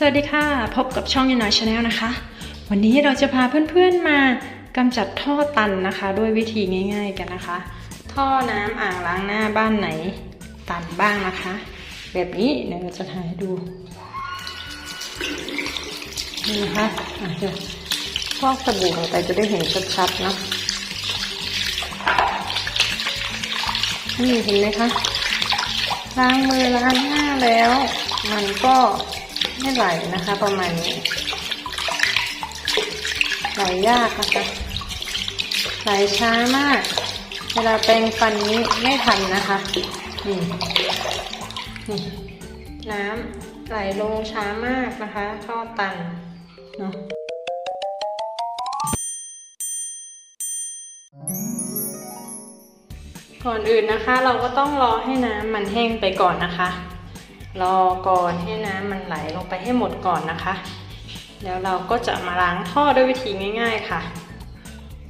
สวัสดีค่ะ พบกับช่องยายน้อยชาแนลนะคะ วันนี้เราจะพาเพื่อนๆมากำจัดท่อตันนะคะ ด้วยวิธีง่าย ๆกันนะคะ ท่อน้ำอ่างล้างหน้าบ้านไหนตันบ้างนะคะ แบบนี้เดี๋ยวเราจะถ่ายดูนี่นะคะอะเดี๋ยวฟอกสบู่ลงไปจะได้เห็นชัดๆเนาะนี่เห็นไหมคะล้างมือล้างหน้าแล้ว มันก็ ไม่ไหลนะคะ ประมาณนี้ ไหลยากนะคะ ไหลช้ามาก เวลาแปรงฟันนี้ไม่ทันนะคะนี่นี่น้ำไหลลงช้ามากนะคะท่อตันเนาะก่อนอื่นนะคะ เราก็ต้องรอให้น้ำมันแห้งไปก่อนนะคะ รอก่อนให้น้ำมันไหลลงไปให้หมดก่อนนะคะ แล้วเราก็จะมาล้างท่อด้วยวิธีง่าย ๆค่ะ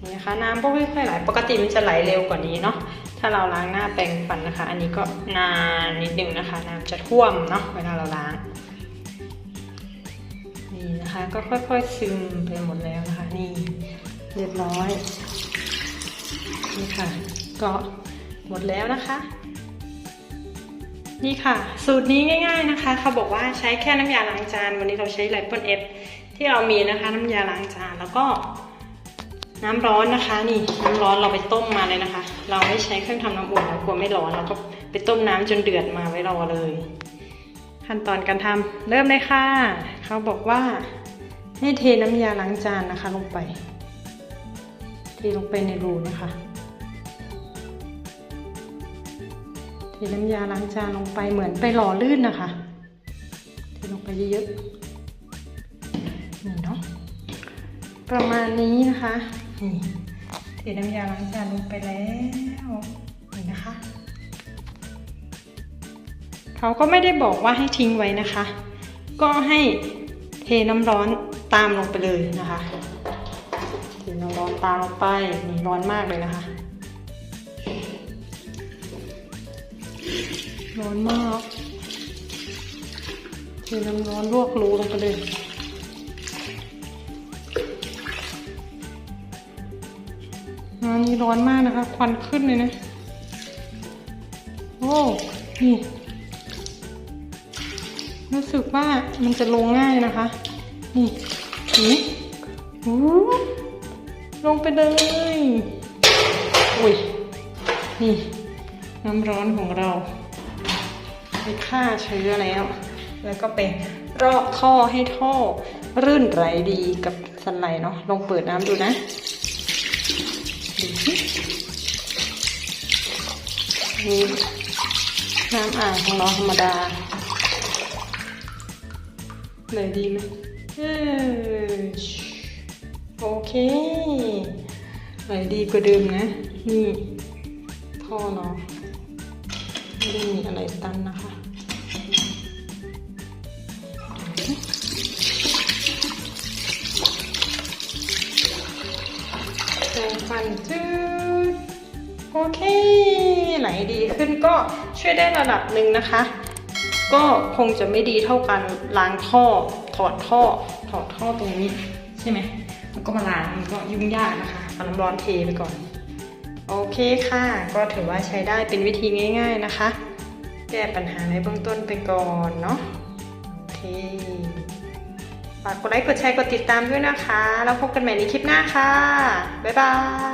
นี่นะคะน้ำก็ค่อยๆไหลปกติมันจะไหลเร็วกว่านี้เนาะถ้าเราล้างหน้าแปรงฟันนะคะ อันนี้ก็นานนิดนึงนะคะน้ำจะท่วมเนาะเวลาเราล้างนี่นะคะก็ค่อย ๆซึมไปหมดแล้วนะคะ นี่เรียบร้อยนี่ค่ะก็หมดแล้วนะคะ นี่ค่ะ สูตรนี้ง่าย ๆนะคะ เขาบอกว่าใช้แค่น้ำยาล้างจาน วันนี้เราใช้ไลปอนเอฟที่เรามีนะคะน้ำยาล้างจานแล้วก็น้ำร้อนนะคะ นี่น้ำร้อนเราไปต้มมาเลยนะคะ เราไม่ใช้เครื่องทำน้ำอุ่นเรากลัวไม่ร้อนเราก็ไปต้มน้ำจนเดือดมาไว้รอเลย ขั้นตอนการทำเริ่มเลยค่ะ เขาบอกว่าให้เทน้ำยาล้างจานนะคะ ลงไปเทลงไปในรูนะคะ เทน้ำยาล้างจานลงไปเหมือนไปหล่อลื่นนะคะเทลงไปเยอะๆนี่เนาะประมาณนี้นะคะนี่เทน้ำยาล้างจานลงไปแล้วนี่นะคะ เขาก็ไม่ได้บอกว่าให้ทิ้งไว้นะคะ ก็ให้เทน้ำร้อนตามลงไปเลยนะคะเทน้ำร้อนตามลงไปนี่ร้อนมากเลยนะคะ ร้อนมากเทน้ำร้อนลวกรูลงไปเลยอันนี้ร้อนมากนะคะ ควันขึ้นเลยนะ โอ้ นี่ รู้สึกว่ามันจะลงง่ายนะคะ นี่นี่โอ้ลงไปเลย อุ้ย นี่ น้ำร้อนของเราไปฆ่าเชื้อแล้ว แล้วก็ไปรอกท่อให้ท่อรื่นไหลดีกับสันไหลเนาะลองเปิดน้ำดูนะดูนี่น้ำอ่างของเราธรรมดาเลยดีไหมเออโอเคเลดีกว่าเดิมนะ นี่ท่อเราะ ไม่ได้มีอะไรตันนะคะแปรงฟันจืดโอเค ไหลดีขึ้นก็ช่วยได้ระดับหนึ่งนะคะ ก็คงจะไม่ดีเท่ากันล้างท่อ ถอดท่อ ถอดท่อตรงนี้ ใช่ไหมแล้วก็มาล้างมันก็ยุ่งยากนะคะเอาน้ำร้อนเทไปก่อน โอเคค่ะ ก็ถือว่าใช้ได้เป็นวิธีง่าย ๆนะคะ แก้ปัญหาในเบื้องต้นไปก่อนเนาะโอเคฝากกดไลค์กดแชร์กดติดตามด้วยนะคะ แล้วพบกันใหม่ในคลิปหน้าค่ะ บ๊ายบาย